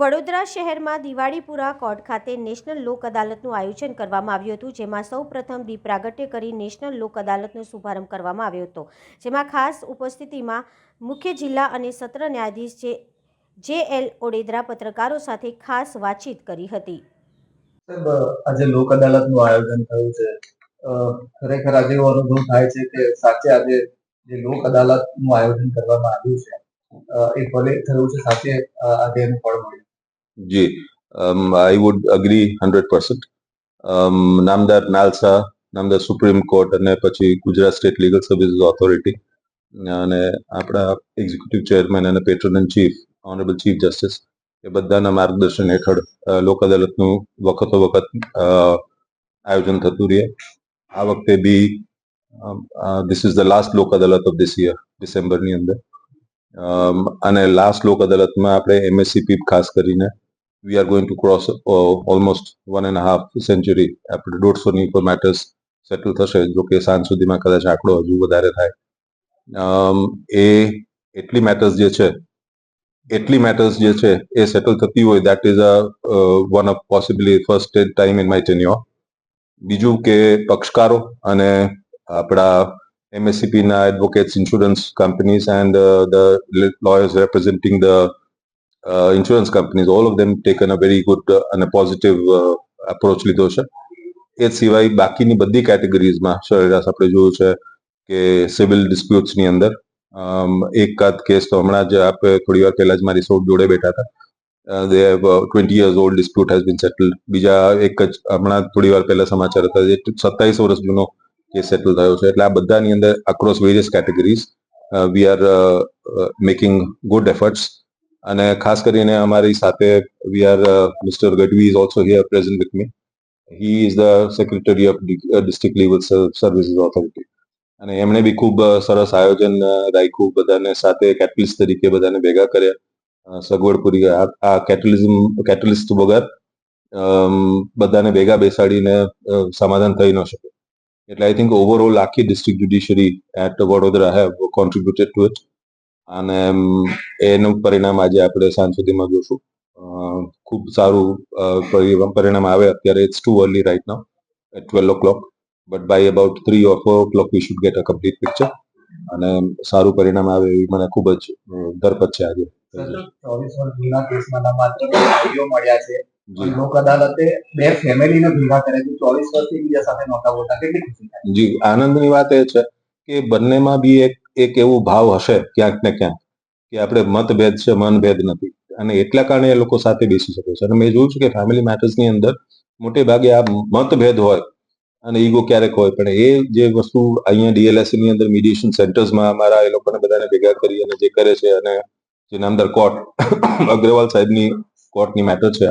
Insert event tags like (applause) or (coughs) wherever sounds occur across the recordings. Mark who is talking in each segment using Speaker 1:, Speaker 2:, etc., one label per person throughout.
Speaker 1: વડોદરા શહેરમાં દિવાળીપુરા કોર્ટ ખાતે નેશનલ લોક અદાલતનું આયોજન કરવામાં આવ્યું હતું, જેમાં સૌ પ્રથમ દીપ પ્રાગટ્ય કરી નેશનલ લોક અદાલતનો શુભારંભ કરવામાં આવ્યો હતો. જેમાં ખાસ ઉપસ્થિતિમાં મુખ્ય જિલ્લા અને સત્ર ન્યાયાધીશ જે જે એલ ઓડેદરા પત્રકારો સાથે ખાસ વાતચીત કરી હતી.
Speaker 2: આજે લોક અદાલતનું આયોજન થયું છે. ખરેખર આજે એવો અનુભવ થાય છે કે સાચે આજે જે લોક અદાલતનું આયોજન કરવામાં આવ્યું છે એ ભલે થયું છે સાચે આજે એનું ફળ મળ્યું
Speaker 3: જી. I would agree 100%. Um, નામદાર નાલસા નામદાર સુપ્રીમ કોર્ટ અને પછી Gujarat state legal services authority અને આપણા એક્ઝિક્યુટિવ ચેરમેન અને patron chief honourable chief justice એ બધાના માર્ગદર્શન હેઠળ લોક અદાલતનું વખતો વખત આયોજન થતું રહે. આ વખતે be this is the last Lok Adalat of this year ડિસેમ્બરની અંદર. અને લાસ્ટ લોક અદાલતમાં આપણે એમએસસીપી ખાસ કરીને we are going to cross one and a half century આપણે દોઢસોની ઉપર મેટર્સ સેટલ થશે જો કે સાંજ સુધીમાં કદાચ આંકડો હજુ વધારે થાય. એ એટલી મેટર્સ જે છે એટલી મેટર્સ જે છે એ સેટલ થતી હોય that is a one of possibly first time in my tenure બીજું કે પક્ષકારો અને આપણા MSCP advocates insurance companies and the representing the uh, insurance companies, all of them taken a very good uh, positive uh, approach લીધો છે. એ સિવાય બાકીની બધી કેટેગરીઝમાં સરેરાશ આપણે જોયું છે કે સિવિલ ડિસ્પ્યુટ્સની અંદર એકાદ કેસ તો હમણાં જ આપણે થોડી વાર પહેલા જ મારી સૌ જોડે બેઠા હતા. They have twenty years old dispute has been settled બીજા એક જ હમણાં થોડી વાર પહેલા સમાચાર હતા જે સત્તાવીસ વર્ષ જૂનો કેસ સેટલ થયો છે. એટલે આ બધાની અંદર across various categories we are making good efforts અને ખાસ કરીને અમારી સાથે we are mister Gadhvi is also here present with me he is the secretary of district level services authority અને એમણે બી ખૂબ સરસ આયોજન રાખ્યું, બધાને સાથે કેટલિસ્ટ તરીકે બધાને ભેગા કર્યા. સગવડ પૂરી આ કેટલિઝમ કેટલિસ્ટ વગર બધાને ભેગા બેસાડીને સમાધાન થઈ ન શકે. એટલે આઈ થિંક ઓવરઓલ આખી district judiciary at Vadodara have contributed to it અને એનું પરિણામ આજે આપણે સાંજ સુધીમાં જોશું. ખૂબ સારું પરિણામ આવે અત્યારે it's too early right now at twelve o'clock but by about three or four o'clock we should get a complete picture અને સારું પરિણામ આવે એવી મને ખૂબ જ ધરપત છે આજે.
Speaker 2: ચોવીસ વર્ષ જૂના કેસમાં માત્ર ભાઈઓ મળ્યા છે. લોક અદાલતે બે ફેમિલીને ભેગા કરે છે. ચોવીસ વર્ષથી બીજા સાથે નહોતા બોલતા. કેટલી ખુશી
Speaker 3: જી આનંદની વાત એ છે કે બંનેમાં બી એક એક એવું ભાવ હશે ક્યાંક ને ક્યાંક? કે આપણે મતભેદ છે, મનભેદ નથી. અને એટલા કારણે એ લોકો સાથે બેસી શકે છે. અને મેં જોયું છે કે ફેમિલી મેટર્સની અંદર મોટે ભાગે આ મતભેદ હોય અને ઈગો ક્યારેક હોય. પણ એ જે વસ્તુ અહીંયા ડીએલએસસી ની અંદર મીડિયેશન સેન્ટર્સમાં અમારા એ લોકોને બધાને ભેગા કરી અને જે કરે છે અને જે નામદાર કોર્ટ અગ્રવાલ સાહેબની કોર્ટની મેટર છે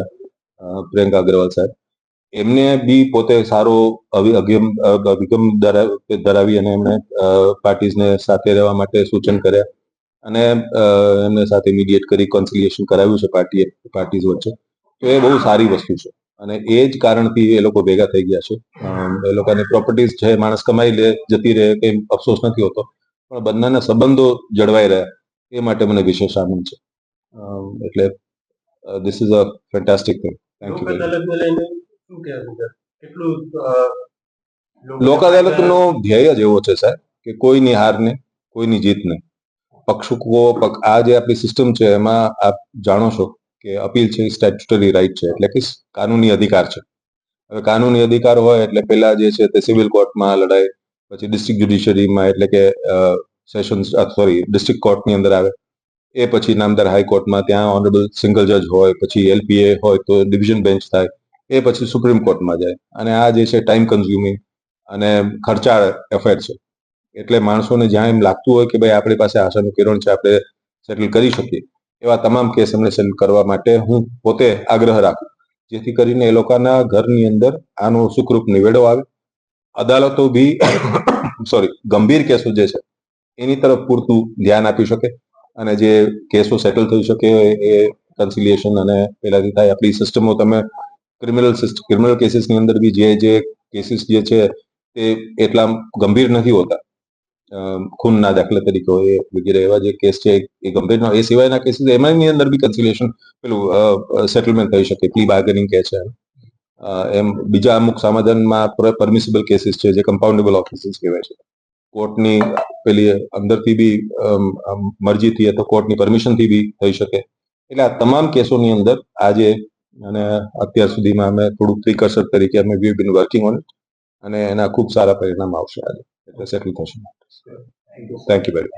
Speaker 3: પ્રિયંકા અગ્રવાલ સાહેબ. એમને બી પોતે સારો અભિ- અભિગમ ધરાવી અને એમણે પાર્ટીઝને સાથે રહેવા માટે સૂચન કર્યા. અને એમને સાથે ઇમિડિયેટ કરી કોન્સિલિએશન કરાવ્યું છે પાર્ટીએ પાર્ટીઝ વચ્ચે. તો એ બહુ સારી વસ્તુ છે. અને એ જ કારણથી એ લોકો ભેગા થઈ ગયા છે. એ લોકોની પ્રોપર્ટીઝ છે માણસ કમાઈ લે, જતી રહે, કંઈ અફસોસ નથી હોતો. પણ બંનેના સંબંધો જળવાઈ રહ્યા. એ માટે મને વિશેષ આનંદ છે. એટલે this is a fantastic thing thank you
Speaker 4: શું કહેવું નો કેટલું
Speaker 3: લોક અદાલતનો ધ્યેય જ એવો છે સાહેબ કે કોઈની હાર ને કોઈની જીત ને પક્ષકો પક- આ જે આપણી સિસ્ટમ છે એમાં આપ જાણો છો કે અપીલ છે સ્ટેચ્યુટરી રાઇટ છે એટલે કે કાનૂની અધિકાર છે. હવે કાનૂની અધિકાર હોય એટલે પેલા જે છે તે સિવિલ કોર્ટમાં લડાય પછી ડિસ્ટ્રિક્ટ જ્યુડિશિયરીમાં એટલે કે સેશન સોરી ડિસ્ટ્રિક્ટ કોર્ટની અંદર આવે. એ પછી નામદાર હાઈકોર્ટમાં ત્યાં ઓનરેબલ સિંગલ જજ હોય પછી એલપીએ હોય તો ડિવિઝન બેન્ચ થાય. એ પછી સુપ્રીમ કોર્ટમાં જાય. અને આ જે છે ટાઈમ કન્ઝ્યુમિંગ અને ખર્ચાળ એફેર છે. એટલે માણસોને જ્યાં એમ લાગતું હોય કે ભાઈ આપણી પાસે આશાનું કિરણ છે, આપણે સેટલ કરી શકીએ. એવા તમામ કેસ એમને સેટલ કરવા માટે હું પોતે આગ્રહ રાખું. જેથી કરીને એ લોકોના ઘરની અંદર આનો સુખરૂપ નિવેડો આવે. અદાલતો બી (coughs) સોરી ગંભીર કેસો જે છે, એની તરફ પૂરતું ધ્યાન આપી શકે. અને જે કેસો સેટલ થઈ શકે એ કન્સિલિયેશન અને પેલાથી થાય, આપણી સિસ્ટમો તમે ક્રિમિનલ ક્રિમિનલ કેસીસની અંદર બી જે જે કેસીસ જે છે, તે એટલા ગંભીર નથી હોતા. ખૂનના દાખલા તરીકે હોય, વગેરે એવા જે કેસ છે, એ ગંભીર. એ સિવાયના કેસીસ એમાંની અંદર બી કન્સિલેશન પેલું સેટલમેન્ટ થઈ શકે પ્લી બાર્ગેનિંગ કહે છે. એમ બીજા અમુક સમાધાનમાં પરમિસિબલ કેસીસ છે, જે કમ્પાઉન્ડેબલ ઓફિસીસ કહેવાય છે. કોર્ટની પેલી અંદરથી બી મરજીથી અથવા કોર્ટની પરમિશનથી બી થઈ શકે. એટલે આ તમામ કેસોની અંદર આજે અને અત્યાર સુધીમાં અમે થોડુંક પ્રિકર્સર તરીકે અમે વી બીન વર્કિંગ ઓન અને એના ખૂબ સારા પરિણામ આવશે આજે. એટલે સેટલ થશે થેન્ક યુ વેરી